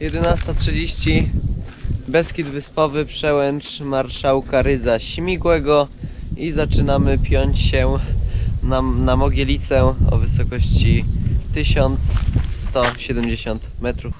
11.30 Beskid Wyspowy, przełęcz Marszałka Rydza Śmigłego i zaczynamy piąć się na, na Mogielicę o wysokości 1170 metrów.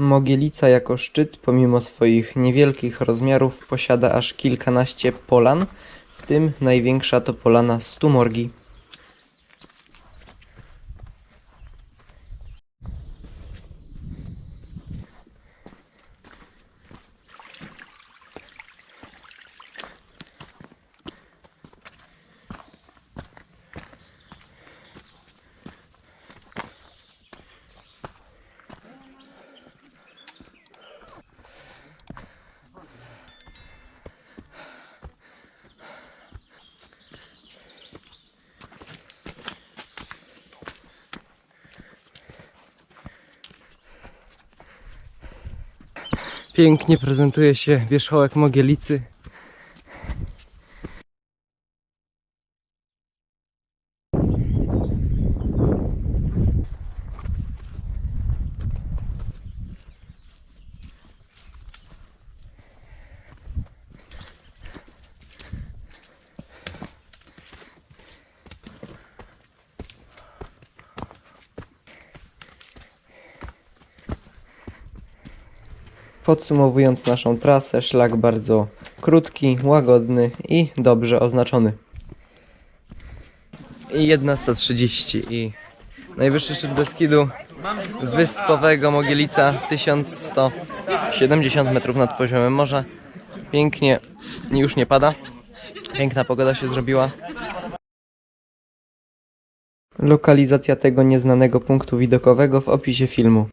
Mogielica jako szczyt, pomimo swoich niewielkich rozmiarów, posiada aż kilkanaście polan, w tym największa to polana Stumorgi. Pięknie prezentuje się wierzchołek Mogielicy. Podsumowując naszą trasę, szlak bardzo krótki, łagodny i dobrze oznaczony. I 11.30 i najwyższy szczyt Beskidu Wyspowego Mogielica 1170 metrów nad poziomem morza. Pięknie, już nie pada. Piękna pogoda się zrobiła. Lokalizacja tego nieznanego punktu widokowego w opisie filmu.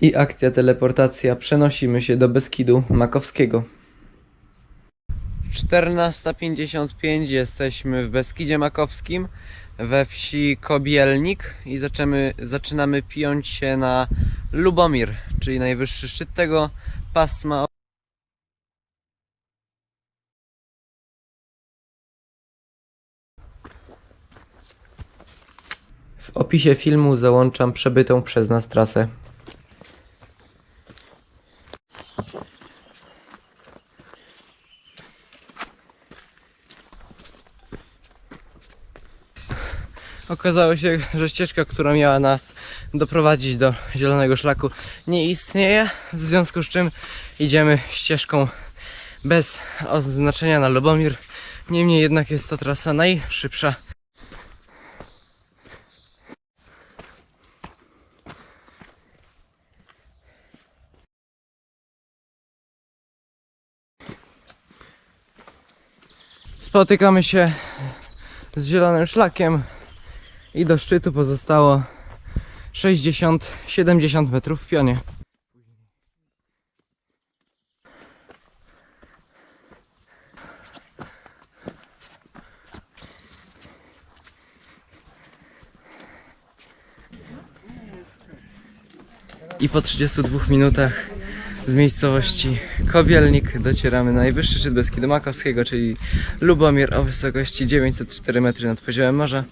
I akcja teleportacja. Przenosimy się do Beskidu Makowskiego. 14.55 jesteśmy w Beskidzie Makowskim we wsi Kobielnik i zaczynamy, zaczynamy piąć się na Lubomir, czyli najwyższy szczyt tego pasma. W opisie filmu załączam przebytą przez nas trasę. Okazało się, że ścieżka, która miała nas doprowadzić do zielonego szlaku, nie istnieje, w związku z czym idziemy ścieżką bez oznaczenia na Lubomir. Niemniej jednak jest to trasa najszybsza. Spotykamy się z zielonym szlakiem i do szczytu pozostało 60-70 metrów w pionie. I po 32 minutach z miejscowości Kobielnik docieramy na najwyższy szczyt Beskidu Makowskiego, czyli Lubomir o wysokości 904 metry nad poziomem morza.